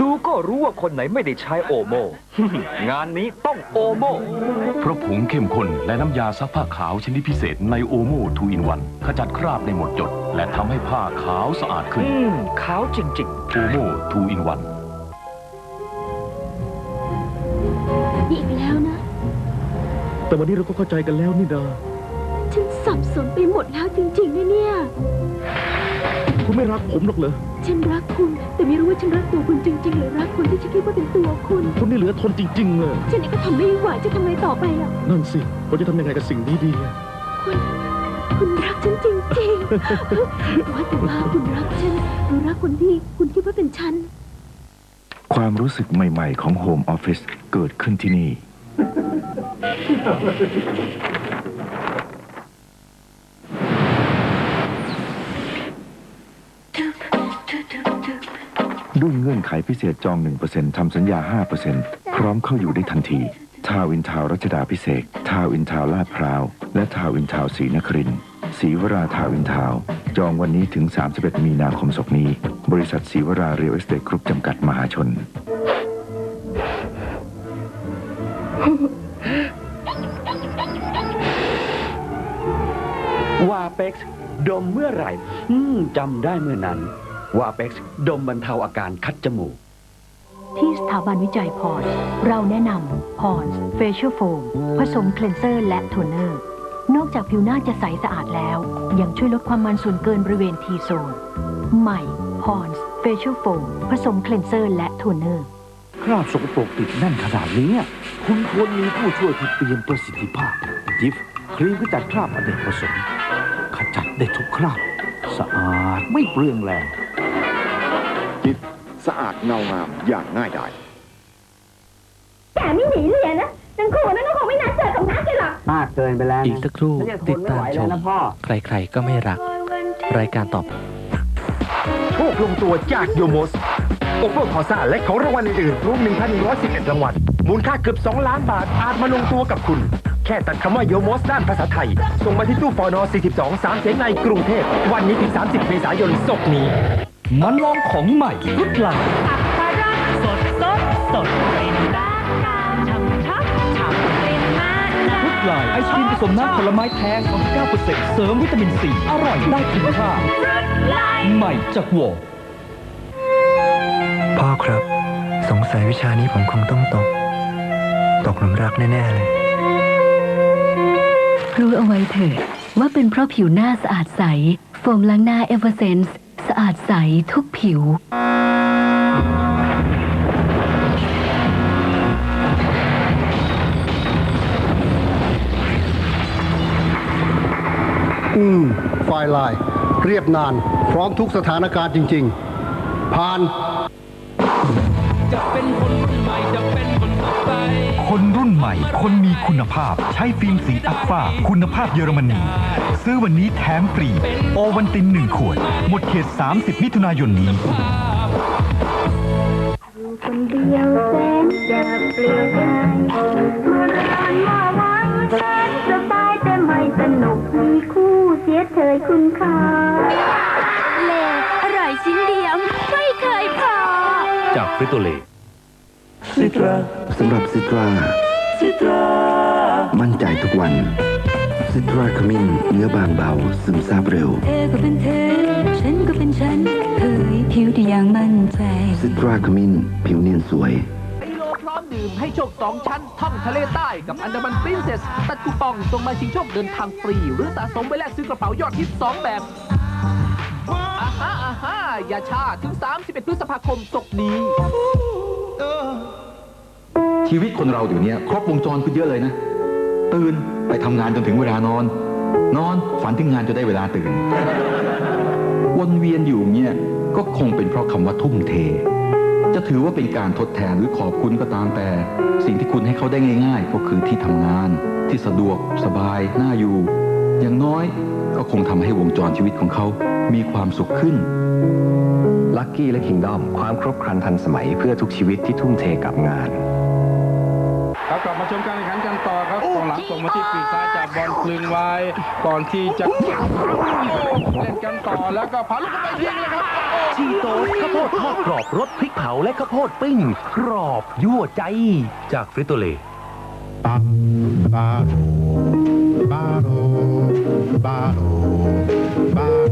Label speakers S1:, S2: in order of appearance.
S1: ดูก็รู้ว่าคนไหนไม่ได้ใช้โอโม งานนี้ต้องโอโม
S2: เพราะผงเข้มข้นและน้ำยาซักผ้าขาวชนิดพิเศษในโอโมทูอินวันขจัดคราบในหมดจด และทำให้ผ้าขาวสะอาดขึ้น
S1: อืมขาวจริง
S2: โอโมทูอินวัน
S3: นี่อีกแล้วนะ
S4: แต่วันนี้เราก็เข้าใจกันแล้วนี่ดา
S3: ฉันสับสนไปหมดแล้วจริงๆนะเนี่ย
S4: คุณไม่รักผมหรอกเหรอ
S3: ฉันรักคุณ แต่ไม่รู้ว่าฉันรักตัวคุณจริงๆ หรือรักคนที่ฉันคิดว่าเป็นตัวคุณ
S4: คุณนี่เหลือทนจริง ๆ เลย
S3: ฉันเองก็ทำไม่ไหวจะทำไงต่อไปล่ะ
S4: นั่นสิผมจะทำยังไงกับสิ่งนี้ดีอะ
S3: คุณ คุณรักฉันจริงๆ ว่าแต่ว่าคุณรักฉันหรือรักคนที่คุณคิดว่าเป็นฉัน
S5: ความรู้สึกใหม่ ๆ ของโฮมออฟฟิศเกิดขึ้นที่นี่ ด้วยเงื่อนไขพิเศษจอง 1%ทำสัญญา 5%พร้อมเข้าอยู่ได้ทันที ทาวอินทาวรัชดาพิเศษ ทาวอินทาวลาดพร้าว และทาวอินทาวศรีนครินศรีวราทาวอินทาว จองวันนี้ถึง 31 มีนาคมศกนี้ บริษัทศรีวราเรียลเอสเตทกรุ๊ปจำกัดมหาชน
S6: วาเป็กซ์ดมเมื่อไหร่ อืมจำได้เมื่อนั้น วาเป็กซ์ดมบรรเทาอาการคัดจมูก
S7: ที่สถาบันวิจัยพอร์สเราแนะนำพอร์สเฟเชียลโฟมผสมเคลนเซอร์และโทนเนอร์ นอกจากผิวหน้าจะใสสะอาดแล้ว ยังช่วยลดความมันส่วนเกินบริเวณทีโซน ใหม่พอร์สเฟเชียลโฟมผสมเคลนเซอร์และโทนเนอร์
S8: คราบสกปรกติดแน่นขนาดนี้คุณควรมีผู้ช่วยที่เตรียมประสิทธิภาพจิฟครีมขจัดคราบอเนกประสงค์ขจัดได้ทุกคราบ สะอาดไม่เปลืองแรง
S9: จิตสะอาดเงางามอย่างง่ายดาย
S3: แต่ไม่หนีเรียนนะนังคู่นั้นก็คงไม่นัดเจอกับนักกันหรอก
S6: มากเกินไปแล้ว
S10: อีกสักครู่ติดตามชม
S6: พ่อ
S10: ใครๆก็ไม่รัก รายการต่อไป
S1: ๆโชคลงตัวจากโยโมสโอเปอร์คอซ่าและของรางวัลอื่นๆรวม1,111รางวัล มูลค่าเกือบ 2 ล้านบาท อาจมาลงตัวกับคุณ แค่ตัดคำว่าโยโมสด้านภาษาไทย ส่งมาที่ตู้ปอนอ42 3เสียงในกรุงเทพ วันนี้ถึง 30 เมษายนศกนี้ มันลองของใหม่รุดลาย
S7: สดสดสดเป็นบ้านการฉ่ำชับฉ่ำเป็นมาก
S1: ทุกลายไอศครีมผสมน้ำผลไม้แท้29%เสริมวิตามินซีอร่อยได้คุณค่าใหม่จากวอ
S11: พ่อครับ สงสัยวิชานี้ผมคงต้องตก ตกหลุมรักแน่ ๆ เลย
S7: รู้เอาไว้เถิดว่าเป็นเพราะผิวหน้าสะอาดใส โฟมล้างหน้าเอเวอร์เซนส์ อาดใสทุกผิว
S8: อืม ไฟลาย เรียบนาน พร้อมทุกสถานการณ์จริง ๆ ผ่าน
S5: คน รุ่นใหม่ คนมีคุณภาพ ใช้ฟิล์มสีอัลฟาคุณภาพเยอรมนี ซื้อวันนี้แถมฟรี โอวันตินหนึ่งขวด หมดเขต 30 มิถุนายนนี้
S3: คนเดียวแสนจะเปลี่ยวใจเมื่อรานมาวันแสนสบายแต่ไม่สนุกมีคู่เสียเธอคุณค่าเล่อร่อยชิ้นเดียว ไม่เคยพอ
S2: จากฟริโตเล
S5: สำหรับซิตราซิตรามั่นใจทุกวันซิตราขมิ้นเนื้อบางเบา ซึมซาบเร็ว
S7: เธอก็เป็นเธอฉันก็เป็นฉันเผยผิวที่ยังมั่นใจ
S5: ซิตราขมิ้นผิวเนียนสวย
S1: ไอโลพร้อมดื่มให้โชคสองชั้น ท่องทะเลใต้กับอันดามันปรินเซสตัดคูปองส่งมาชิงโชคเดินทางฟรี หรือสะสมไปแลกซื้อกระเป๋ายอดฮิตสองแบบอาฮาอาฮาอย่าช้าถึง 31 พฤษภาคมศกนี้
S9: ชีวิตคนเราเดี๋ยวนี้ครบวงจรขึ้นเยอะเลยนะ ตื่นไปทำงานจนถึงเวลานอน นอนฝันถึงงานจะได้เวลาตื่น วนเวียนอยู่เนี่ยก็คงเป็นเพราะคำว่าทุ่มเท จะถือว่าเป็นการทดแทนหรือขอบคุณก็ตามแต่ สิ่งที่คุณให้เขาได้ง่าย ๆ ก็คือที่ทำงาน ที่สะดวกสบายน่าอยู่ อย่างน้อย ก็คงทำให้วงจรชีวิตของเขา มีความสุขขึ้น
S11: ลัคกี้และคิงดอมความครบครันทันสมัยเพื่อทุกชีวิตที่ทุ่มเทกับงาน
S6: ครับกลับมาชมการแข่งขันกันต่อครับ
S12: กองหลังส่งมาที่ปีกซ้ายจากบอลคลึงไว้ก่อนที่จะเล่นกันต่อแล้วก็พาลูกเข้าไปทิ้งเลยครับ
S13: ชีโต้ข้าวโพดทอดกรอบรสพริกเผาและข้าวโพดปิ้งกรอบยั่วใจจากฟริโตเล่
S5: อา